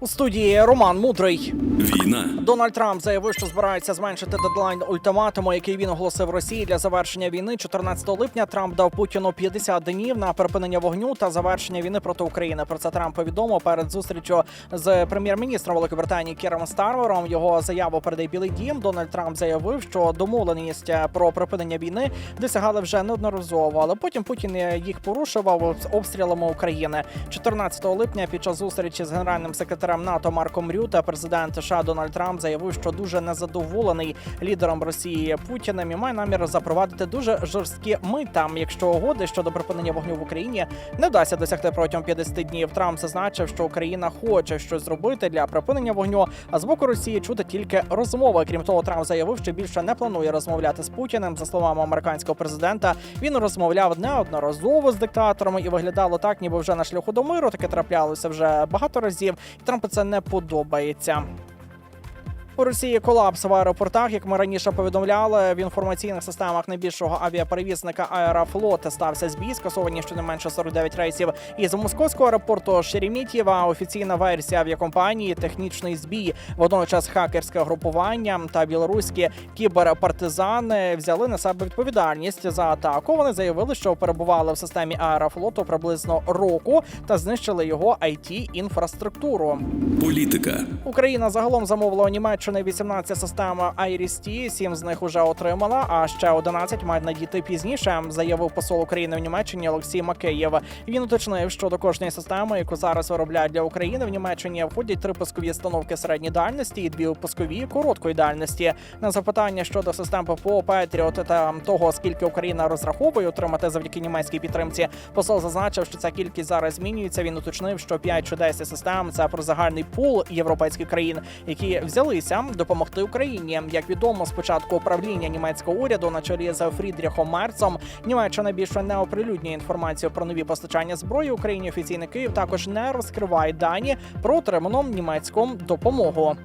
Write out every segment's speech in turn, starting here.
У студії Роман Мудрий. Війна Дональд Трамп заявив, що збирається зменшити дедлайн ультиматуму, який він оголосив Росії для завершення війни. 14 липня Трамп дав Путіну 50 днів на припинення вогню та завершення війни проти України. Про це Трамп повідомив перед зустрічю з прем'єр-міністром Великобританії Кіром Старвером. Його заяву передає Білий Дім. Дональд Трамп заявив, що домовленість про припинення війни досягали вже неодноразово, але потім Путін їх порушував обстрілами України. 14 липня під час зустрічі з генеральним секретарем НАТО Марком Рюта президент США Дональд Трамп заявив, що дуже незадоволений лідером Росії Путіним і має намір запровадити дуже жорсткі мита, якщо угоди щодо припинення вогню в Україні не вдасться досягти протягом 50 днів. Трамп зазначив, що Україна хоче щось зробити для припинення вогню, а з боку Росії чути тільки розмови. Крім того, Трамп заявив, що більше не планує розмовляти з Путіним. За словами американського президента, він розмовляв неодноразово з диктаторами і виглядало так, ніби вже на шляху до миру. Таке траплялося вже багато разів. І Трампу це не подобається. У Росії колапс в аеропортах, як ми раніше повідомляли, в інформаційних системах найбільшого авіаперевізника Аерофлот стався збій, скасовані щонайменше 49 рейсів із московського аеропорту Шеремітєва. Офіційна версія авіакомпанії технічний збій. Водночас хакерське групування та білоруські кіберпартизани взяли на себе відповідальність за атаку. Вони заявили, що перебували в системі Аерофлоту приблизно року та знищили його it інфраструктуру. політика, Україна загалом замовила у Німеччини 18 систем Iris-T, 7 з них уже отримала, а ще 11 мають надійти пізніше, заявив посол України в Німеччині Олексій Макеєв. Він уточнив, що до кожної системи, яку зараз виробляють для України в Німеччині, входять три пускові установки середньої дальності і дві пускові короткої дальності. На запитання щодо систем ППО Петріот та того, скільки Україна розраховує отримати завдяки німецькій підтримці, посол зазначив, що ця кількість зараз змінюється. Він уточнив, що 5 чи 10 систем це про загальний пул європейських країн, які взялися допомогти Україні. Як відомо, спочатку управління німецького уряду на чолі з Фрідріхом Мерцом Німеччина більше не оприлюднює інформацію про нові постачання зброї Україні. Офіційний Київ також не розкриває дані про отриману німецьку допомогу.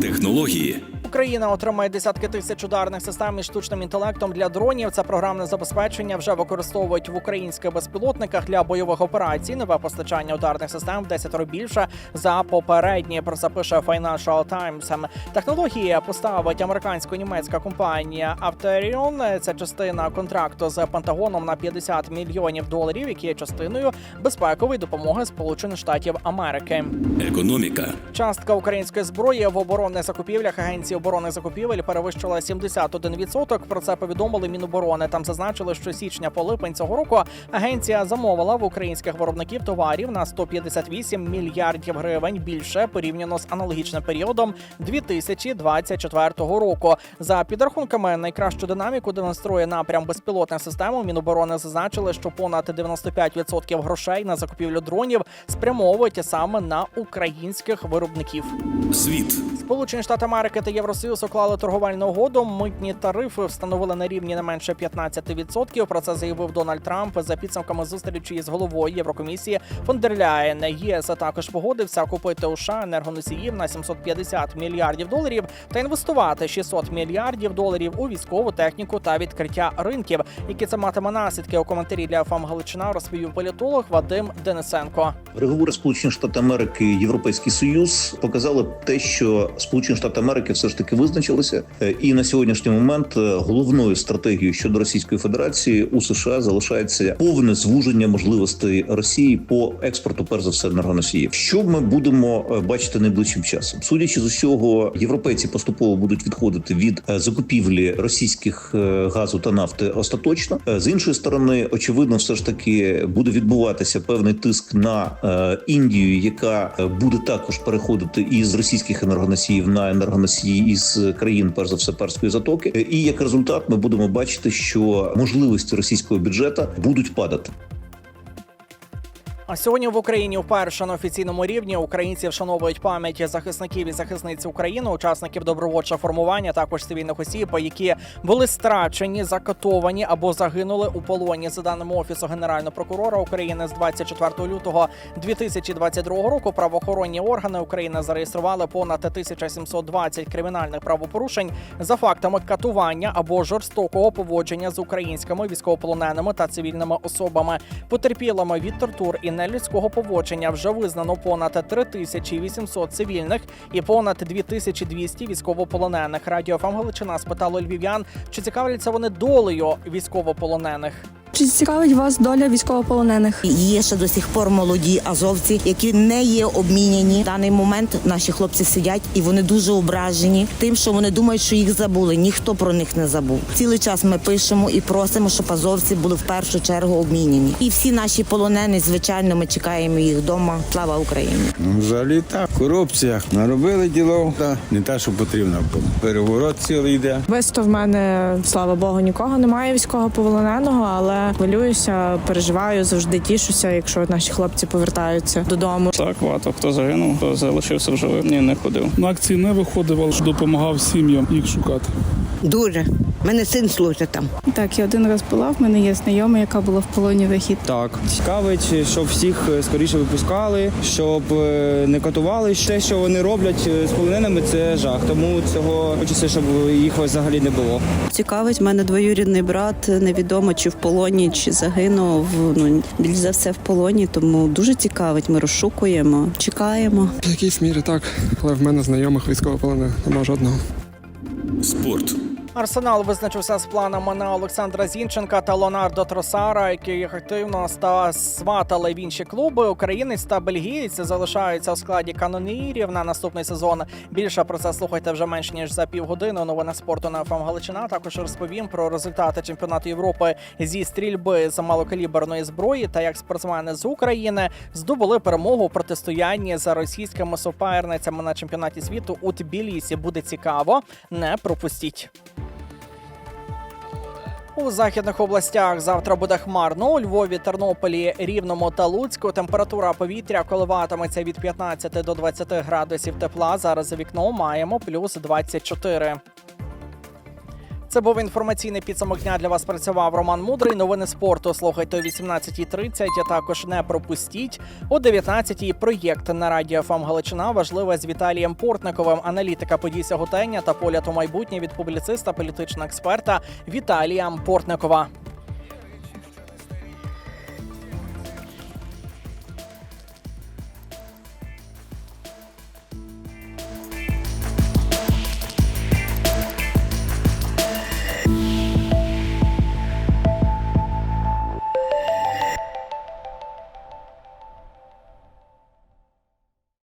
технології, Україна отримає десятки тисяч ударних систем із штучним інтелектом для дронів. Це програмне забезпечення вже використовують в українських безпілотниках для бойових операцій. Нове постачання ударних систем в 10 більше за попередні. Про це пише Financial Times. Технології поставить американсько-німецька компанія Avterion. Це частина контракту з Пентагоном на 50 мільйонів доларів, які є частиною безпекової допомоги Сполучених Штатів Америки. економіка, Частка української зброї в оборонних закупівлях агенції оборонних закупівель перевищила 71%. Про це повідомили Міноборони. Там зазначили, що січня по липень цього року агенція замовила в українських виробників товарів на 158 мільярдів гривень більше порівняно з аналогічним періодом 2024 року. За підрахунками, найкращу динаміку демонструє напрям безпілотних систем. Міноборони зазначили, що понад 95% грошей на закупівлю дронів спрямовують саме на українських виробників. світ, Сполучені Штати Америки та Євросоюз уклали торговельну угоду. Митні тарифи встановили на рівні не менше 15%. Про це заявив Дональд Трамп за підсумками зустрічі із головою Єврокомісії фон дер. ЄС також погодився купити у США енергоносіїв на 750 мільярдів доларів та інвестувати 600 мільярдів доларів у військову техніку та відкриття ринків. Які це матиме наслідки у коментарі для ФАМ Галичина розповів політолог Вадим Денисенко. Переговори Сполучені Штати Америки Європейський Союз показали те, що Сполучені Штати Америки все ж таки визначилися, Е, і на сьогоднішній момент е, головною стратегією щодо Російської Федерації у США залишається повне звуження можливостей Росії по експорту, перш за все, енергоносіїв. Що ми будемо е, бачити найближчим часом? Судячи з усього, європейці поступово будуть відходити від закупівлі російських газу та нафти остаточно. З іншої сторони, очевидно, все ж таки буде відбуватися певний тиск на Індію, яка буде також переходити із російських енергоносіїв на енергоносії із країн, перш за все, перської затоки. І як результат, ми будемо бачити, що можливості російського бюджету будуть падати. А сьогодні в Україні вперше на офіційному рівні українці вшановують пам'ять захисників і захисниць України, учасників добровольчого формування, також цивільних осіб, які були страчені, закатовані або загинули у полоні. За даними офісу генерального прокурора України, з 24 лютого 2022 року правоохоронні органи України зареєстрували понад 1720 кримінальних правопорушень за фактами катування або жорстокого поводження з українськими військовополоненими та цивільними особами, потерпілими від тортур і нелюдського поводження вже визнано понад 3800 цивільних і понад 2200 військовополонених. Радіо ФМ Галичина спитало львів'ян, чи цікавляться вони долею військовополонених. Чи цікавить вас доля військовополонених? Є ще до сих пор молоді азовці, які не є обміняні. В даний момент наші хлопці сидять і вони дуже ображені тим, що вони думають, що їх забули. Ніхто про них не забув. Цілий час ми пишемо і просимо, щоб азовці були в першу чергу обміняні. І всі наші полонені, звичайно, ми чекаємо їх вдома. Слава Україні! Ну, взагалі так, корупція. Наробили діло, та не те, що потрібно. Переворот цілий йде. Особисто в мене, слава Богу, нікого немає військовополоненого, але хвилююся, переживаю, завжди тішуся, якщо наші хлопці повертаються додому. Так, багато хто загинув, хто залишився в живим. Ні, не ходив. На акції не виходив, але ж допомагав сім'ям їх шукати. Дуже. У мене син служить там. Так, я один раз була. В мене є знайома, яка була в полоні вихід. Так, цікавить, щоб всіх е, скоріше випускали, щоб е, не катували. Те, що вони роблять е, з полоненими, це жах. Тому цього хочеться, щоб їх взагалі не було. Цікавить, в мене двоюрідний брат. Невідомо чи в полоні, чи загинув. Ну більш за все в полоні, тому дуже цікавить. Ми розшукуємо, чекаємо. В якійсь мірі так, але в мене знайомих військовополонених нема жодного. Спорт. Арсенал визначився з планами на Олександра Зінченка та Леонардо Тросара, які активно сватали в інші клуби. Українець та бельгієць залишаються у складі канонірів на наступний сезон. Більше про це слухайте вже менш ніж за півгодини. Новини спорту на ФМ Галичина. Також розповім про результати чемпіонату Європи зі стрільби з малокаліберної зброї та як спортсмени з України здобули перемогу у протистоянні за російськими суперницями на чемпіонаті світу у Тбілісі. Буде цікаво, не пропустіть. У західних областях завтра буде хмарно. У Львові, Тернополі, Рівному та Луцьку температура повітря коливатиметься від 15 до 20 градусів тепла. Зараз за вікном маємо плюс 24. Це був інформаційний підсумок дня. Для вас працював Роман Мудрий. Новини спорту слухайте о 18.30, а також не пропустіть. О 19.00 проєкт на радіо ФМ Галичина важливе з Віталієм Портниковим. Аналітика подій сьогодення та погляд у майбутнє від публіциста, політичного експерта Віталія Портникова.